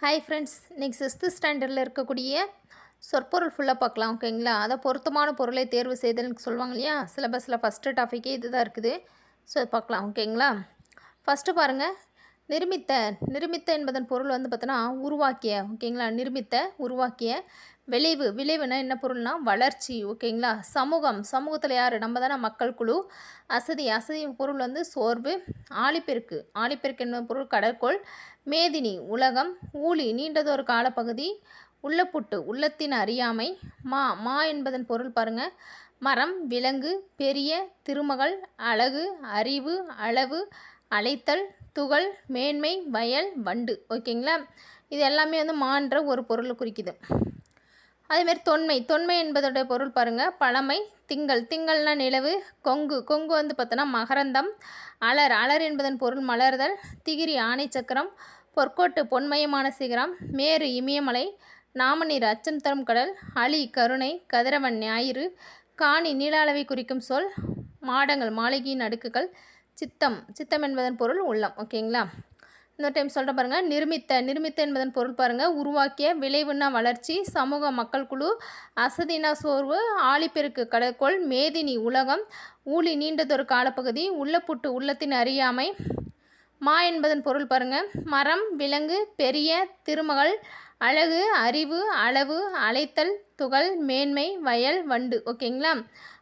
Hi friends இன்றைக்கி sixth ஸ்டாண்டர்டில் இருக்கக்கூடிய சொற்பொருள் ஃபுல்லாக பார்க்கலாம் ஓகேங்களா அதை பொருத்தமான பொருளை தேர்வு செய்தல்னு சொல்லுவாங்க இல்லையா? சிலபஸில் ஃபஸ்ட்டு டாப்பிக்கே இது தான் இருக்குது. ஸோ பார்க்கலாம் ஓகேங்களா ஃபஸ்ட்டு பாருங்கள் நிருமித்த நிருமித்த என்பதன் பொருள் வந்து பார்த்தோன்னா உருவாக்கிய ஓகேங்களா? நிருமித்த உருவாக்கிய விளைவு. விளைவுனா என்ன பொருள்னா வளர்ச்சி ஓகேங்களா? சமூகம். சமூகத்தில் யார்? நம்ம தானே மக்கள் குழு. அசதி. அசதி பொருள் வந்து சோர்வு ஆழிப்பெருக்கு. ஆழிப்பெருக்கு என்பது பொருள் கடற்கோள் மேதினி உலகம் ஊழி நீண்டதொரு காலப்பகுதி உள்ளப்புட்டு உள்ளத்தின் அறியாமை. மா மா என்பதன் பொருள் பாருங்கள் மரம் விலங்கு பெரிய திருமகள் அழகு அறிவு அளவு அழைத்தல் துகள் மேன்மை வயல் வண்டு. ஓகேங்களா? இது எல்லாமே வந்து மான்ற ஒரு பொருளை குறிக்குது. அதேமாரி தொன்மை. தொன்மை என்பதோட பொருள் பாருங்கள் பழமை திங்கள். திங்கள்னா நிலவு கொங்கு. கொங்கு வந்து பார்த்தோன்னா மகரந்தம் அலர். அலர் என்பதன் பொருள் மலர்தல் திகிரி ஆணை சக்கரம் பொற்கோட்டு பொன்மயமான சிகரம் மேரு இமயமலை நாமநீர் அச்சம் தரும் கடல் அலி கருணை கதிரவன் ஞாயிறு காணி நீள அளவை குறிக்கும் சொல் மாடங்கள் மாளிகையின் அடுக்குகள் சித்தம் சித்தம் என்பதன் பொருள் உள்ளம் ஓகேங்களா? இன்னொரு டைம் சொல்கிற பாருங்கள் நிர்மித்த நிர்மித்த என்பதன் பொருள் பாருங்கள் உருவாக்கிய விளைவுனா வளர்ச்சி சமூக மக்கள் குழு அசதினா சோர்வு ஆழிப்பெருக்கு கடற்கோள் மேதினி உலகம் ஊழி நீண்டதொரு காலப்பகுதி உள்ளப்புட்டு உள்ளத்தின் அறியாமை. மா என்பதன் பொருள் பாருங்கள் மரம் விலங்கு பெரிய திருமகள் அழகு அறிவு அளவு அழைத்தல் துகள் மேன்மை வயல் வண்டு. ஓகேங்களா?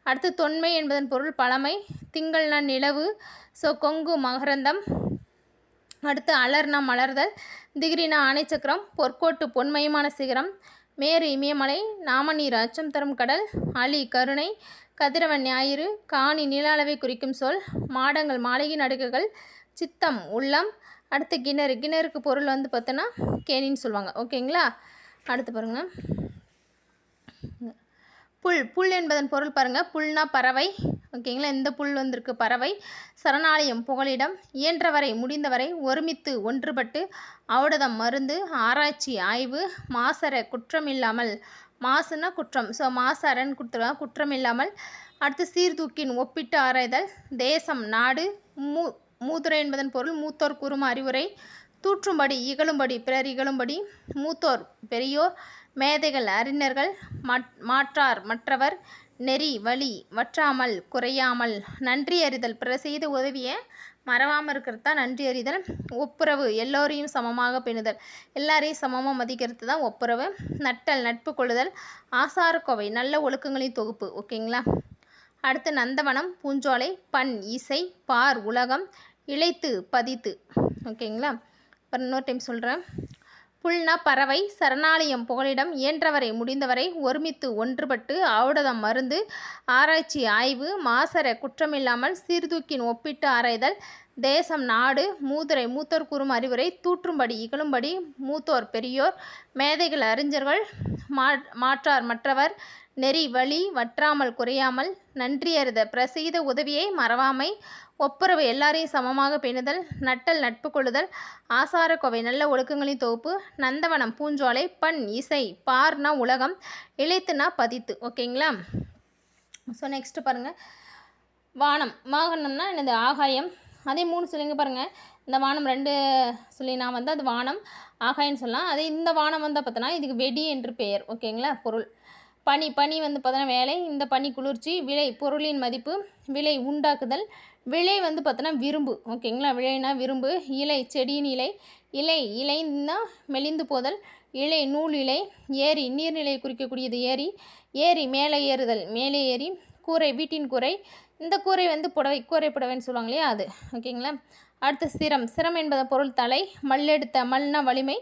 அடுத்து தொன்மை என்பதன் பொருள் பழமை திங்கள்னா நிலவு ஸோ கொங்கு மகரந்தம். அடுத்து அலர்னா மலர்தல் திகிரினா ஆணைச்சக்கரம் பொற்கோட்டு பொன்மயமான சிகரம் மேரு இமயமலை நாமநீர் அச்சம் தரும் கடல் அலி கருணை கதிரவன் ஞாயிறு காணி நில அளவை குறிக்கும் சொல் மாடங்கள் மாளிகை நடுக்குகள் சித்தம் உள்ளம் அடுத்து கிணறு. கிணறுக்கு பொருள் வந்து பார்த்தோன்னா கேணின்னு சொல்லுவாங்க. ஓகேங்களா? அடுத்து பாருங்கள் புல். புல் என்பதன் பொருள் பாருங்கள் புல்னா பறவை. ஓகேங்களா? இந்த புல் வந்திருக்கு. பறவை. சரணாலயம் புகலிடம். இயன்றவரை முடிந்தவரை ஒருமித்து ஒன்றுபட்டு அவுடதம் மருந்து ஆராய்ச்சி ஆய்வு மாசர குற்றம் இல்லாமல் மாசுனா குற்றம். ஸோ மாசரன் கொடுத்துருவாங்க. குற்றம் இல்லாமல் அடுத்து சீர்தூக்கின் ஒப்பிட்டு ஆராய்தல். தேசம் நாடு மூ மூதுரை என்பதன் பொருள் மூத்தோர் கூறும் அறிவுரை. தூற்றும்படி இகழும்படி பிறர் இகழும்படி மூத்தோர் பெரியோர் மேதைகள் அறிஞர்கள் மாற்றார் மற்றவர் நெறி வழி வற்றாமல் குறையாமல் நன்றி அறிதல். பிறர் செய்த உதவியை மறவாமல் இருக்கிறது தான் நன்றி அறிதல். ஒப்புரவு எல்லோரையும் சமமாக பெணுதல். எல்லாரையும் சமமாக மதிக்கிறது தான் ஒப்புரவு. நட்டல் நட்பு கொள்ளுதல். ஆசாரக்கோவை நல்ல ஒழுக்கங்களின் தொகுப்பு. ஓகேங்களா? அடுத்து நந்தவனம் பூஞ்சோலை பண் இசை பார் உலகம் இழைத்து பதித்து. ஓகேங்களா? அப்புறம் இன்னொரு டைம் சொல்கிறேன் புல்னா பறவை சரணாலயம் புகலிடம் இயன்றவரை முடிந்தவரை ஒருமித்து ஒன்றுபட்டு ஆவுடதம் மருந்து ஆராய்ச்சி ஆய்வு மாசர குற்றமில்லாமல் சீர்தூக்கின் ஒப்பிட்டு ஆராய்தல் தேசம் நாடு மூதுரை மூத்தோர் கூறும் அறிவுரை தூற்றும்படி இகழும்படி மூத்தோர் பெரியோர் மேதைகள் அறிஞர்கள் மா மாற்றார் மற்றவர் நெறி வழி வற்றாமல் குறையாமல் நன்றியறித பிரசீத உதவியை மறவாமை ஒப்புரவு எல்லாரையும் சமமாக பேணுதல் நட்டல் நட்பு கொள்ளுதல் ஆசாரக்கோவை நல்ல ஒழுக்கங்களின் தொகுப்பு நந்தவனம் பூஞ்சோலை பண் இசை பார்னா உலகம் இழைத்துனா பதித்து. ஓகேங்களா? ஸோ நெக்ஸ்ட்டு பாருங்கள் வானம் வாகனம்னா என்னது ஆகாயம். அதே மூணு சொல்லிங்க பாருங்கள் இந்த வானம் ரெண்டு சொல்லினா வந்து அது வானம் ஆகாயம்னு சொல்லலாம். அதே இந்த வானம் வந்து பார்த்தோன்னா இதுக்கு வெடி என்று பெயர். ஓகேங்களா? பொருள். பனி பனி வந்து பார்த்தோன்னா வேலை. இந்த பனி குளிர்ச்சி விலை பொருளின் மதிப்பு விலை உண்டாக்குதல். விலை வந்து பார்த்தோன்னா விரும்பு. ஓகேங்களா? விலைனா விரும்பு. இலை செடியின் இலை. இலை இலைன்னா மெலிந்து போதல். இலை நூல் இலை. ஏரி நீர்நிலையை குறிக்கக்கூடியது ஏரி. ஏரி மேலே ஏறுதல். மேலே ஏறி கூரை வீட்டின் கூரை. இந்த கூரை வந்து புடவை கூரை புடவைன்னு சொல்லுவாங்க இல்லையா அது. ஓகேங்களா? அடுத்து சிரம். சிரம் என்பதன் பொருள் தலை மல்லெடுத்த மல்னா வலிமை.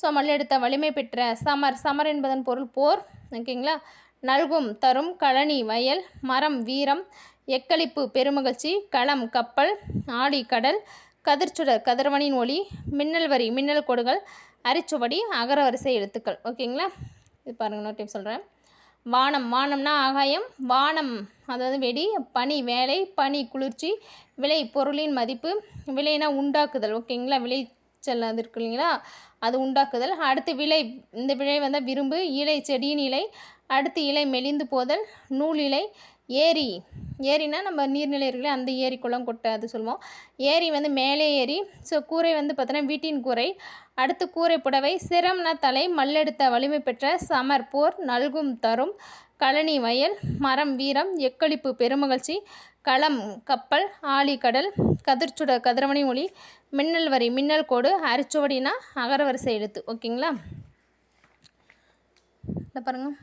ஸோ மல்லெடுத்த வலிமை பெற்ற சமர். சமர் என்பதன் பொருள் போர். ஓகேங்களா? நல்கும் தரும் கழனி வயல் மரம் வீரம் எக்களிப்பு பெருமகிழ்ச்சி களம் கப்பல் ஆடி கடல் கதிர்ச்சுடர் கதிரவனின் ஒளி மின்னல் வரி மின்னல் கொடுகள் அரிச்சுவடி அகரவரிசை எழுத்துக்கள். ஓகேங்களா? இது பாருங்கள் நோட்டி டைம் சொல்கிறேன் வானம். வானம்னா ஆகாயம். வானம் அதாவது வெடி பனி வேலை பனி குளிர்ச்சி விலை பொருளின் மதிப்பு. விலைனா உண்டாக்குதல். ஓகேங்களா? விளைச்சல் அது இருக்கு இல்லைங்களா? அது உண்டாக்குதல். அடுத்து விலை இந்த விலை வந்தால் விரும்பு இலை செடியின் இலை. அடுத்து இலை மெலிந்து போதல் நூல் இலை ஏரி. ஏரினா நம்ம நீர்நிலை இருக்குல்ல அந்த ஏரி குளம் கொட்டை அது சொல்லுவோம். ஏரி வந்து மேலே ஏரி. ஸோ கூரை வந்து பார்த்தோன்னா வீட்டின் கூரை. அடுத்து கூரை புடவை சிரம்ன தலை மல்லெடுத்த வலிமை பெற்ற சமர் போர் நல்கும் தரும் கழனி வயல் மரம் வீரம் எக்களிப்பு பெருமகிழ்ச்சி களம் கப்பல் ஆழி கடல் கதிர்ச்சுட கதிரவணி ஒளி மின்னல் வரி மின்னல் கோடு அரிச்சுவடினா அகரவரிசை எழுத்து. ஓகேங்களா? இந்த பாருங்கள்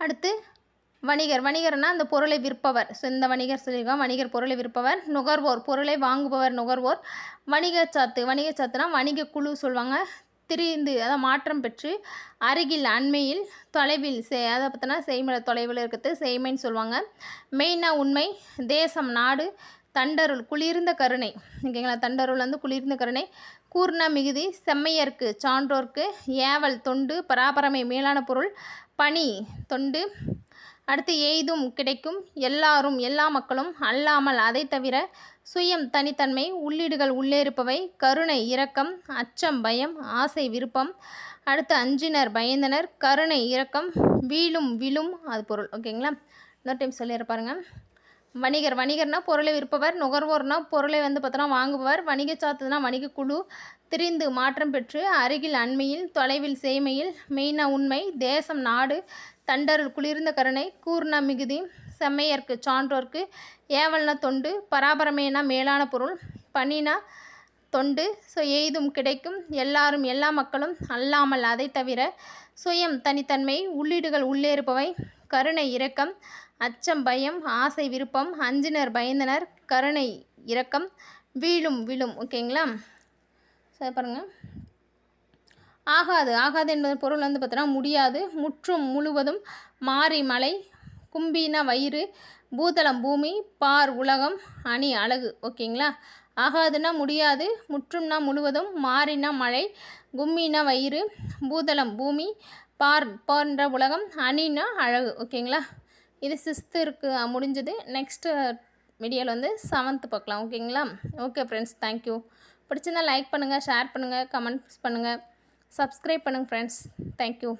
அடுத்து வணிகர். வணிகர்னால் அந்த பொருளை விற்பவர். ஸோ இந்த வணிகர் சொல்லியிருக்கோம் வணிகர் பொருளை விற்பவர் நுகர்வோர். பொருளை வாங்குபவர் நுகர்வோர். வணிக சாத்து. வணிக சாத்துனா வணிக குழு சொல்லுவாங்க. திரிந்து அதை மாற்றம் பெற்று அருகில் அண்மையில் தொலைவில் சே அதை பார்த்தோன்னா செய்மலை தொலைவில் இருக்கிறது செய்மைன்னு சொல்லுவாங்க. மெயினாக உண்மை தேசம் நாடு தண்டருள் குளிர்ந்த கருணை. ஓகேங்களா தண்டருள் வந்து குளிர்ந்த கருணை. கூர்ண மிகுதி செம்மையர்க்கு சான்றோர்க்கு ஏவல் தொண்டு பராபரமை மேலான பொருள் பனி தொண்டு அடுத்து எய்தும் கிடைக்கும் எல்லாரும் எல்லா மக்களும் அல்லாமல் அதை தவிர சுயம் தனித்தன்மை உள்ளீடுகள் உள்ளேருப்பவை கருணை இரக்கம் அச்சம் பயம் ஆசை விருப்பம். அடுத்து அஞ்சினர் பயந்தனர் கருணை இரக்கம் வீழும் விழும் அது பொருள். ஓகேங்களா இன்னொரு டைம் சொல்லியிருப்பாருங்க வணிகர் வணிகர்னா பொருளை விற்பவர் நுகர்வோர்னால் பொருளை வந்து பார்த்தோன்னா வாங்குபவர் வணிக சாத்துனா வணிக குழு திரிந்து மாற்றம் பெற்று அருகில் அண்மையில் தொலைவில் சேமையில் மெயினாக உண்மை தேசம் நாடு தண்டருள் குளிர்ந்த கருணை கூர்ண மிகுதி செம்மையர்க்கு சான்றோர்க்கு ஏவல்னா தொண்டு பராபரமேனா மேலான பொருள் பணினா தொண்டு ஸோ எய்தும் கிடைக்கும் எல்லாரும் எல்லா மக்களும் அல்லாமல் அதை தவிர சுயம் தனித்தன்மை உள்ளீடுகள் உள்ளேறுப்பவை கருணை இரக்கம் அச்சம் பயம் ஆசை விருப்பம் அஞ்சினர் பயந்தனர் கருணை இரக்கம் வீழும் விழும் ஓகேங்களா சரி பாருங்கள் ஆகாது. ஆகாது என்பது பொருள் வந்து பார்த்தோன்னா முடியாது. முற்றும் முழுவதும் மாறி மலை கும்பின வயிறு பூதளம் பூமி பார் உலகம் அணி அழகு. ஓகேங்களா? ஆகாதுன்னா முடியாது. முற்றும்னா முழுவதும் மாறினா மழை கும்மினா வயிறு பூதளம் பூமி பார் பார்ன்ற உலகம் அணினா அழகு. ஓகேங்களா? இது சிஸ்து இருக்கு. முடிஞ்சது. நெக்ஸ்ட்டு வீடியோவில் வந்து செவன்த்து பார்க்கலாம். ஓகேங்களா? ஓகே ஃப்ரெண்ட்ஸ் தேங்க்யூ பிடிச்சிருந்தா லைக் பண்ணுங்கள் ஷேர் பண்ணுங்கள் கமெண்ட்ஸ் பண்ணுங்கள் சப்ஸ்கிரைப் பண்ணுங்கள் ஃப்ரெண்ட்ஸ் தேங்க்யூ